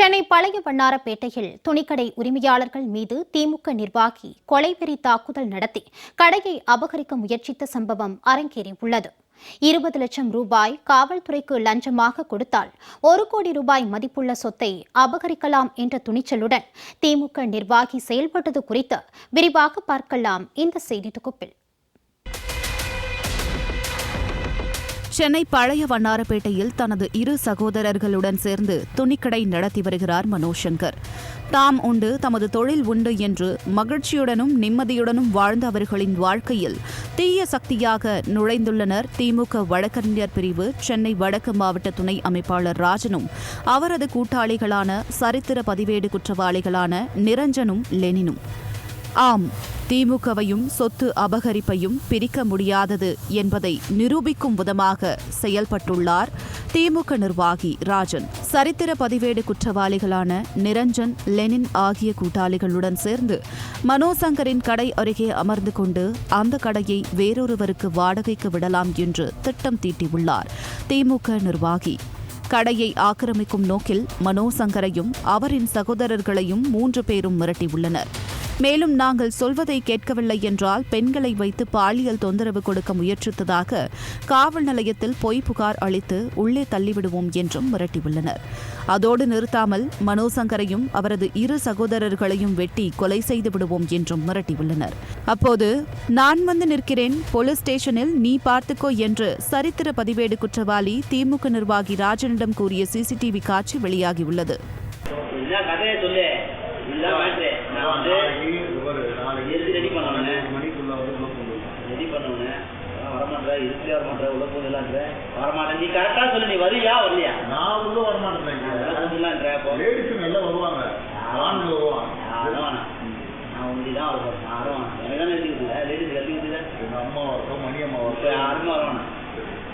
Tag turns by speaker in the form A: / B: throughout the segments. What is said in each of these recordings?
A: சென்னை பழைய வண்ணாரப்பேட்டையில் துணிக்கடை உரிமையாளர்கள் மீது திமுக நிர்வாகி கொலைவெறி தாக்குதல் நடத்தி கடையை அபகரிக்க முயற்சித்த சம்பவம் அரங்கேறியுள்ளது. இருபது லட்சம் ரூபாய் காவல்துறைக்கு லஞ்சமாக கொடுத்தால் ஒரு கோடி ரூபாய் மதிப்புள்ள சொத்தை அபகரிக்கலாம் என்ற துணிச்சலுடன் திமுக நிர்வாகி செயல்பட்டது குறித்து விரிவாக பார்க்கலாம் இந்த செய்தி தொகுப்பில்.
B: சென்னை பழைய வண்ணாரப்பேட்டையில் தனது இரு சகோதரர்களுடன் சேர்ந்து துணிக்கடை நடத்தி வருகிறார் மனோசங்கர் தாம் உண்டு தமது தொழில் உண்டு என்று மகிழ்ச்சியுடனும் நிம்மதியுடனும் வாழ்ந்த அவர்களின் வாழ்க்கையில் தீய சக்தியாக நுழைந்துள்ளனர். திமுக வழக்கறிஞர் பிரிவு சென்னை வடக்கு மாவட்ட துணை அமைப்பாளர் ராஜனும் அவரது கூட்டாளிகளான சரித்திர பதிவேடு குற்றவாளிகளான நிரஞ்சனும் லெனினும். ஆம் திமுகவையும் சொத்து அபகரிப்பையும் பிரிக்க முடியாதது என்பதை நிரூபிக்கும் விதமாக செயல்பட்டுள்ளார் திமுக நிர்வாகி ராஜன். சரித்திர பதிவேடு குற்றவாளிகளான நிரஞ்சன் லெனின் ஆகிய கூட்டாளிகளுடன் சேர்ந்து மனோசங்கரின் கடை அருகே அமர்ந்து கொண்டு அந்த கடையை வேறொருவருக்கு வாடகைக்கு விடலாம் என்று திட்டம் தீட்டியுள்ளார் திமுக நிர்வாகி. கடையை ஆக்கிரமிக்கும் நோக்கில் மனோசங்கரையும் அவரின் சகோதரர்களையும் மூன்று பேரும் மிரட்டியுள்ளனர். மேலும் நாங்கள் சொல்வதை கேட்கவில்லை என்றால் பெண்களை வைத்து பாலியல் தொந்தரவு கொடுக்க முயற்சித்ததாக காவல் நிலையத்தில் பொய் புகார் அளித்து உள்ளே தள்ளிவிடுவோம் என்றும் மிரட்டியுள்ளனர். அதோடு நிறுத்தாமல் மனோசங்கரையும் அவரது இரு சகோதரர்களையும் வெட்டி கொலை செய்து விடுவோம் என்றும் மிரட்டியுள்ளனர். அப்போது நான் வந்து நிற்கிறேன் போலீஸ் ஸ்டேஷனில் நீ பார்த்துக்கோ என்று சரித்திர பதிவேடு குற்றவாளி திமுக நிர்வாகி ராஜனிடம் கூறிய சிசிடிவி காட்சி வெளியாகியுள்ளது.
C: என்ன கதையை சொல்லு இதுதான் மேட்ரு நான் வந்து ரெடி ரெடி பண்ணவனே வரமாட்டா இருக்கு வரமாட்டா உள்ள போகலான்ற வரமாட்டேன். நீ கரெக்டா சொல்லு நீ வரியா வரலையா?
D: நான் உள்ள வரமாட்டேன் லேடிஸ் எல்லாம் வருவாங்க.
C: யாரும் வேணாம் நான் உண்டி தான் வர போறேன் யாரும் வேணாம் எனக்கு தானே எழுதி கொடுத்துல லேடிஸ் எழுதி கொடுத்துல
D: எங்க அம்மா வரட்டும் மணி அம்மா வரட்டும்.
C: யாருமே வர வேணாம்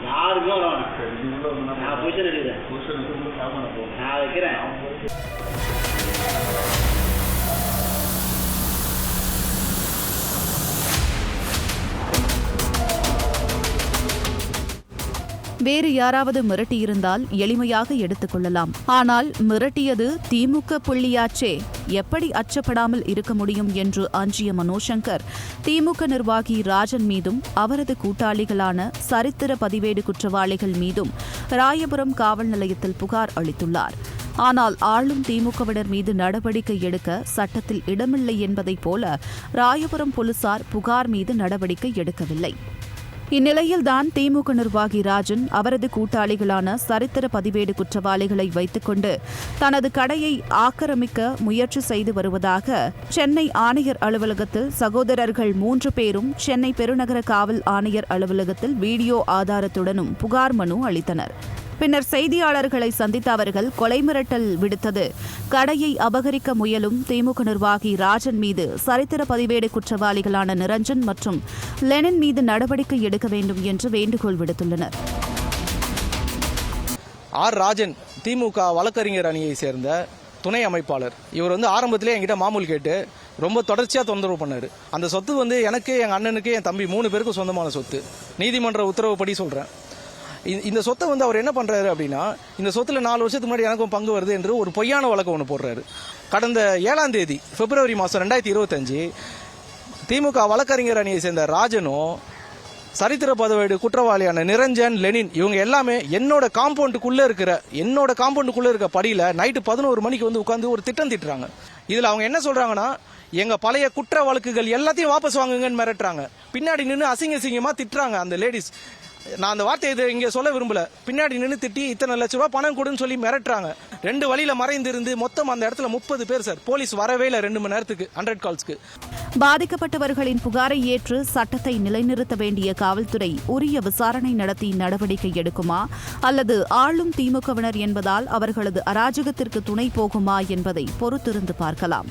C: யாருமே வர வேணாம்
D: சரி, நீ உள்ள வந்து
C: நான் பொசிஷன் எடுக்கிறேன்
D: புருஷனுக்கு சாமான போ.
C: நான் வைக்கிறேன்.
B: வேறு யாராவது மிரட்டியிருந்தால் எளிமையாக எடுத்துக்கொள்ளலாம் ஆனால் மிரட்டியது திமுக புள்ளியாச்சே. எப்படி அச்சப்படாமல் இருக்க முடியும் என்று அஞ்சிய மனோசங்கர் திமுக நிர்வாகி ராஜன் மீதும் அவரது கூட்டாளிகளான சரித்திர பதிவேடு குற்றவாளிகள் மீதும் ராயபுரம் காவல் நிலையத்தில் புகார் அளித்துள்ளார். ஆனால் ஆளும் திமுகவினர் மீது நடவடிக்கை எடுக்க சட்டத்தில் இடமில்லை என்பதைப் போல ராயபுரம் போலீசார் புகார் மீது நடவடிக்கை எடுக்கவில்லை. இந்நிலையில்தான் திமுக நிர்வாகி ராஜன் அவரது கூட்டாளிகளான சரித்திர பதிவேடு குற்றவாளிகளை வைத்துக்கொண்டு தனது கடையை ஆக்கிரமிக்க முயற்சி செய்து வருவதாக சென்னை ஆணையர் அலுவலகத்தில் சகோதரர்கள் மூன்று பேரும் சென்னை பெருநகர காவல் ஆணையர் அலுவலகத்தில் வீடியோ ஆதாரத்துடனும் புகார் மனு அளித்தனர். பின்னர் செய்தியாளர்களை சந்தித்த அவர்கள் கொலை மிரட்டல் விடுத்தது. கடையை அபகரிக்க முயலும் திமுக நிர்வாகி ராஜன் மீது சரித்திர பதிவேடு குற்றவாளிகளான நிரஞ்சன் மற்றும் லெனின் மீது நடவடிக்கை எடுக்க வேண்டும் என்று வேண்டுகோள் விடுத்துள்ளனர்.
E: ஆர். ராஜன் திமுக வழக்கறிஞர் அணியை சேர்ந்த துணை அமைப்பாளர். இவர் வந்து ஆரம்பத்திலே என்கிட்ட மாமூல் கேட்டு ரொம்ப தொடர்ச்சியாக தொந்தரவு பண்ணாரு. அந்த சொத்து வந்து எனக்கு எங்கள் அண்ணனுக்கு என் தம்பி மூணு பேருக்கும் சொந்தமான சொத்து. நீதிமன்ற உத்தரவுப்படி சொல்கிறேன் இந்த சொத்தை வந்து அவர் என்ன பண்ணுறாரு அப்படின்னா இந்த சொத்தில் நாலு வருஷத்துக்கு முன்னாடி எனக்கும் பங்கு வருது என்று ஒரு பொய்யான வழக்கு ஒன்று போடுறாரு. கடந்த ஏழாம் தேதி பிப்ரவரி மாதம் ரெண்டாயிரத்தி இருபத்தஞ்சு திமுக வழக்கறிஞர் அணியை சேர்ந்த ராஜனும் சரித்திர பதவியேடு குற்றவாளியான நிரஞ்சன் லெனின் இவங்க எல்லாமே என்னோட காம்பவுண்டுக்குள்ளே இருக்கிற என்னோட காம்பவுண்டுக்குள்ளே இருக்க படியில் நைட்டு பதினோரு மணிக்கு வந்து உட்காந்து ஒரு திட்டம் திட்டுறாங்க. இதில் அவங்க என்ன சொல்கிறாங்கன்னா எங்கள் பழைய குற்ற வழக்குகள் எல்லாத்தையும் வாபஸ் வாங்குங்கன்னு மிரட்டுறாங்க. பின்னாடி நின்று அசிங்க அசிங்கமாக திட்டுறாங்க அந்த லேடிஸ். நான் அந்த வார்த்தையை இதை இங்கே சொல்ல விரும்பல. பின்னாடி நின்று திட்டி இத்தனை லட்ச ரூபாய் பணம் கொடுன்னு சொல்லி மிரட்டுறாங்க. ரெண்டு வழியில மறைந்திருந்து மொத்தம் அந்த இடத்துல முப்பது பேர் சார். போலீஸ் வரவே இல்லை ரெண்டு மணி நேரத்துக்கு ஹண்ட்ரட் கால்ஸ்க்கு
B: பாதிக்கப்பட்டவர்களின் புகாரை ஏற்று சட்டத்தை நிலைநிறுத்த வேண்டிய காவல்துறை உரிய விசாரணை நடத்தி நடவடிக்கை எடுக்குமா? அல்லது ஆளும் திமுகவினர் என்பதால் அவர்களது அராஜகத்திற்கு துணை போகுமா என்பதை பொறுத்திருந்து பார்க்கலாம்.